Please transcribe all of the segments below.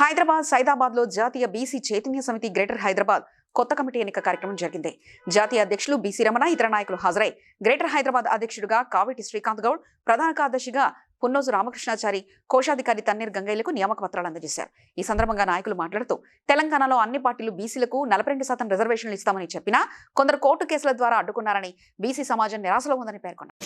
హైదరాబాద్ సైదాబాద్లో జాతీయ బీసీ చైతన్య సమితి గ్రేటర్ హైదరాబాద్ కొత్త కమిటీ ఎన్నిక కార్యక్రమం జరిగింది. జాతీయ అధ్యక్షులు బీసీ రమణ ఇతర నాయకులు హాజరై గ్రేటర్ హైదరాబాద్ అధ్యక్షుడిగా కావేటి శ్రీకాంత్ గౌడ్ ప్రధాన కార్యదర్శిగా పున్నోజు రామకృష్ణాచారి కోశాధికారి తన్నీర్ గంగయ్యలకు నియామక పత్రాలు అందజేశారు. ఈ సందర్భంగా నాయకులు మాట్లాడుతూ తెలంగాణలో అన్ని పార్టీలు బీసీలకు నలభై రెండు శాతం రిజర్వేషన్లు ఇస్తామని చెప్పినా కొందరు కోర్టు కేసుల ద్వారా అడ్డుకున్నారని బీసీ సమాజం నిరాశలో ఉందని పేర్కొన్నారు.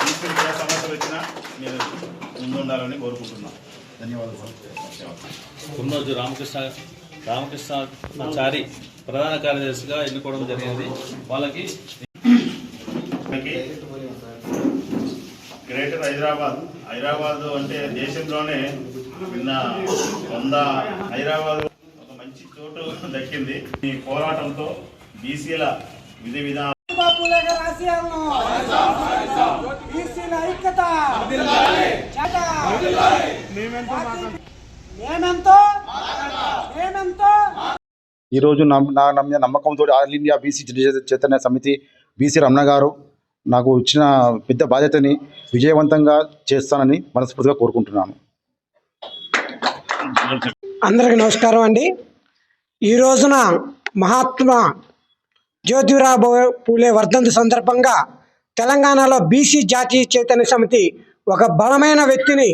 తీసుకుని సమస్యలు వచ్చినా మీరు ముందుండాలని కోరుకుంటున్నాం. ధన్యవాదాలు కున్నోజు రామకృష్ణ రామకృష్ణాచారి ప్రధాన కార్యదర్శిగా ఎన్నుకోవడం జరిగింది. వాళ్ళకి గ్రేటర్ హైదరాబాద్. హైదరాబాద్ అంటే దేశంలోనే నిన్న వంద హైదరాబాద్. ఒక మంచి చోటు దక్కింది. ఈ పోరాటంతో బీసీల విధి విధానాలు ఆశయాలను బీసీల ఐక్యత. మేమెంతో మేమెంతో ఈరోజు నా నా నా మీద నమ్మకంతో ఆల్ ఇండియా బీసీ చైతన్య సమితి బీసీ రమణ గారు నాకు ఇచ్చిన పెద్ద బాధ్యతని విజయవంతంగా చేస్తానని మనస్ఫూర్తిగా కోరుకుంటున్నాను. అందరికి నమస్కారం అండి. ఈ రోజున మహాత్మా జ్యోతిరావు పూలే వర్ధంతి సందర్భంగా తెలంగాణలో బీసీ జాతీయ చైతన్య సమితి ఒక బలమైన వ్యక్తిని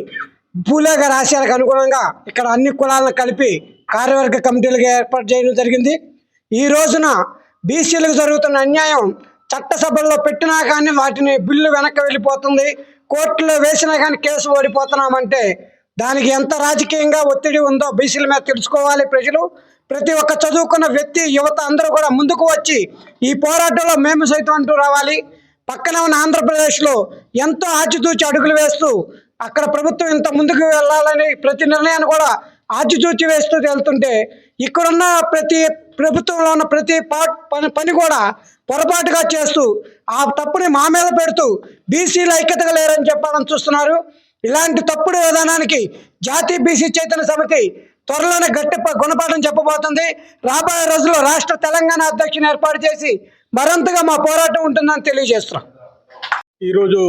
పూలే గారి ఆశయాలకు అనుగుణంగా ఇక్కడ అన్ని కులాలను కలిపి కార్యవర్గ కమిటీలుగా ఏర్పాటు చేయడం జరిగింది. ఈ రోజున బీసీలకు జరుగుతున్న అన్యాయం చట్టసభల్లో పెట్టినా కానీ వాటిని బిల్లు వెనక్కి వెళ్ళిపోతుంది. కోర్టులో వేసినా కానీ కేసు ఓడిపోతున్నామంటే దానికి ఎంత రాజకీయంగా ఒత్తిడి ఉందో బీసీల మీద తెలుసుకోవాలి ప్రజలు. ప్రతి ఒక్క చదువుకున్న వ్యక్తి యువత అందరూ కూడా ముందుకు వచ్చి ఈ పోరాటంలో మేము సైతం అంటూ రావాలి. పక్కన ఉన్న ఆంధ్రప్రదేశ్లో ఎంతో ఆచితూచి అడుగులు వేస్తూ అక్కడ ప్రభుత్వం ఇంత ముందుకు వెళ్ళాలని ప్రతి నిర్ణయాన్ని కూడా ఆచితూచి వేస్తూ వెళ్తుంటే ఇక్కడున్న ప్రతి ప్రభుత్వంలో ఉన్న ప్రతి పని పని కూడా పొరపాటుగా చేస్తూ ఆ తప్పుని మా మీద పెడుతూ బీసీలు ఐక్యతగా లేరని చెప్పాలని చూస్తున్నారు. ఇలాంటి తప్పుడు విధానానికి జాతీయ బీసీ చైతన్య సమితి త్వరలోనే గట్టి గుణపాఠం చెప్పబోతుంది. రాబోయే రోజుల్లో రాష్ట్ర తెలంగాణ అధ్యక్షుని ఏర్పాటు చేసి మరింతగా మా పోరాటం ఉంటుందని తెలియజేస్తున్నాం. ఈరోజు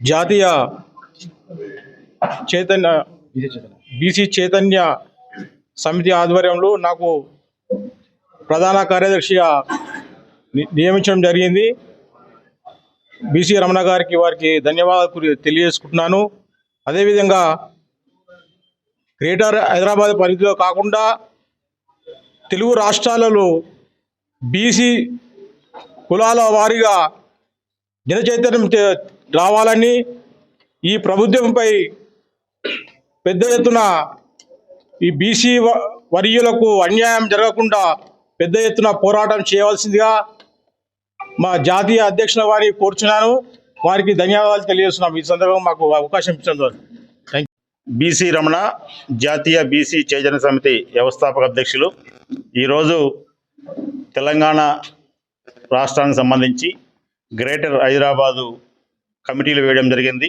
జాతీయ చైతన్య బీసీ చైతన్య సమితి ఆధ్వర్యంలో నాకు ప్రధాన కార్యదర్శిగా నియమించడం జరిగింది. బీసీ రమణ గారికి వారికి ధన్యవాదాలు తెలియజేసుకుంటున్నాను. అదేవిధంగా గ్రేటర్ హైదరాబాద్ పరిధిలో కాకుండా తెలుగు రాష్ట్రాలలో బీసీ కులాల వారీగా జన చైతన్యం రావాలని ఈ ప్రభుత్వంపై పెద్ద ఎత్తున ఈ బీసీ వర్యులకు అన్యాయం జరగకుండా పెద్ద ఎత్తున పోరాటం చేయవలసిందిగా మా జాతీయ అధ్యక్షుల వారికి కోరుచున్నాను. వారికి ధన్యవాదాలు తెలియజేస్తున్నాం. ఈ సందర్భంగా మాకు అవకాశం ఇచ్చినందుకు. బీసీ రమణ జాతీయ బీసీ చైతన్య సమితి వ్యవస్థాపక అధ్యక్షులు. ఈరోజు తెలంగాణ రాష్ట్రానికి సంబంధించి గ్రేటర్ హైదరాబాదు కమిటీలు వేయడం జరిగింది.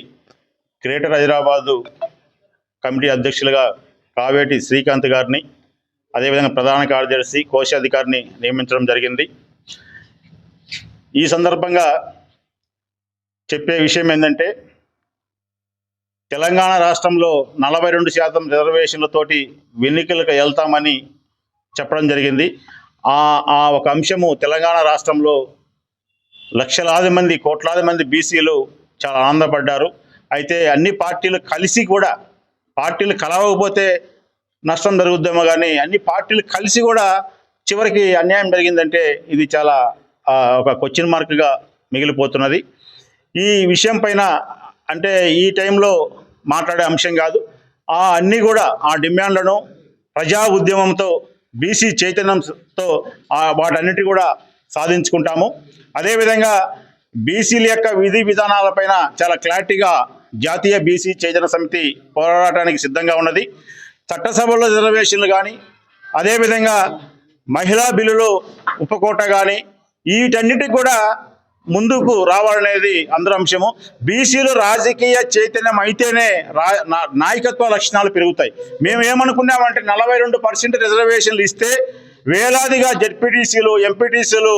గ్రేటర్ హైదరాబాదు కమిటీ అధ్యక్షులుగా కావేటి శ్రీకాంత్ గారిని అదేవిధంగా ప్రధాన కార్యదర్శి కోశాధికారిని నియమించడం జరిగింది. ఈ సందర్భంగా చెప్పే విషయం ఏంటంటే తెలంగాణ రాష్ట్రంలో నలభై రెండు శాతం రిజర్వేషన్లతోటి ఎన్నికలకు వెళ్తామని చెప్పడం జరిగింది. ఆ ఒక అంశము తెలంగాణ రాష్ట్రంలో లక్షలాది మంది కోట్లాది మంది బీసీలు చాలా ఆనందపడ్డారు. అయితే అన్ని పార్టీలు కలిసి కూడా పార్టీలు కలవకపోతే నష్టం జరుగుద్దేమో కానీ అన్ని పార్టీలు కలిసి కూడా చివరికి అన్యాయం జరిగిందంటే ఇది చాలా ఒక క్వశ్చన్ మార్క్గా మిగిలిపోతున్నది. ఈ విషయం పైన అంటే ఈ టైంలో మాట్లాడే అంశం కాదు. ఆ అన్నీ కూడా ఆ డిమాండ్లను ప్రజా ఉద్యమంతో బీసీ చైతన్యంతో వాటన్నిటి కూడా సాధించుకుంటాము. అదేవిధంగా బీసీల యొక్క విధి విధానాలపైన చాలా క్లారిటీగా జాతీయ బీసీ చైతన్య సమితి పోరాటానికి సిద్ధంగా ఉన్నది. చట్టసభలో రిజర్వేషన్లు కానీ అదేవిధంగా మహిళా బిల్లులు ఉపకోట కానీ వీటన్నిటికి కూడా ముందుకు రావాలనేది అందరి అంశము. బీసీలు రాజకీయ చైతన్యం అయితేనే రా నా- నాయకత్వ లక్షణాలు పెరుగుతాయి. మేము ఏమనుకున్నామంటే నలభై రెండు పర్సెంట్ రిజర్వేషన్లు ఇస్తే వేలాదిగా జెడ్పీటీసీలు ఎంపీటీసీలు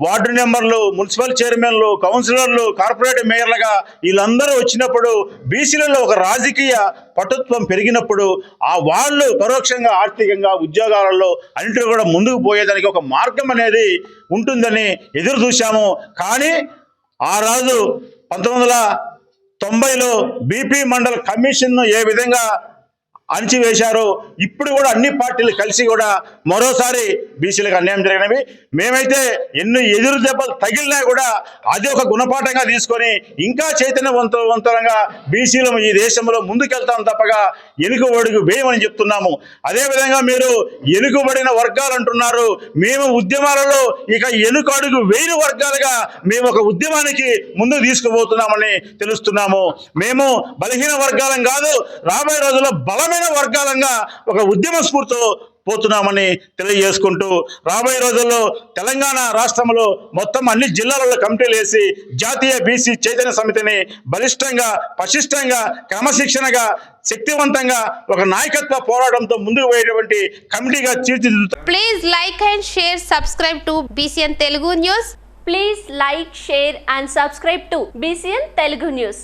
వార్డు మెంబర్లు మున్సిపల్ చైర్మన్లు కౌన్సిలర్లు కార్పొరేట్ మేయర్లుగా వీళ్ళందరూ వచ్చినప్పుడు బీసీలలో ఒక రాజకీయ పటుత్వం పెరిగినప్పుడు ఆ వాళ్ళు పరోక్షంగా ఆర్థికంగా ఉద్యోగాలలో అన్నింటిలో కూడా ముందుకు పోయేదానికి ఒక మార్గం అనేది ఉంటుందని ఎదురు చూశాము. కానీ ఆ రాజు పంతొమ్మిది వందల తొంభైలో బీపీ మండల్ కమిషన్ను ఏ విధంగా అణిచివేశారో. ఇప్పుడు కూడా అన్ని పార్టీలు కలిసి కూడా మరోసారి బీసీలకు అన్యాయం జరిగినవి. మేమైతే ఎన్ని ఎదురు దెబ్బలు తగిలినా కూడా అది ఒక గుణపాఠంగా తీసుకొని ఇంకా చైతన్యవంతవంతరంగా బీసీలు ఈ దేశంలో ముందుకెళ్తాం తప్పగా ఎనుకబడుగు వేయమని చెప్తున్నాము. అదేవిధంగా మీరు ఎనుకబడిన వర్గాలు అంటున్నారు. మేము ఉద్యమాలలో ఇక ఎనుక అడుగు వేయని వర్గాలుగా మేము ఒక ఉద్యమానికి ముందుకు తీసుకుపోతున్నామని తెలుస్తున్నాము. మేము బలహీన వర్గాలం కాదు రాబోయే రోజుల్లో బలమైన వర్గాలంగా ఒక ఉద్యమ స్ఫూర్తితో పోతున్నామని తెలియజేసుకుంటూ రాబోయే రోజుల్లో తెలంగాణ రాష్ట్రంలో మొత్తం అన్ని జిల్లాలలో కమిటీలు వేసి జాతీయ బీసీ చైతన్య సమితిని బలిష్టంగా పశిష్టంగా క్రమశిక్షణగా శక్తివంతంగా ఒక నాయకత్వ పోరాటంతో ముందుకు పోయేటువంటి కమిటీగా తీర్చిదిద్దుతాం. Please like and share subscribe to BCN Telugu news please like share and subscribe to BCN Telugu news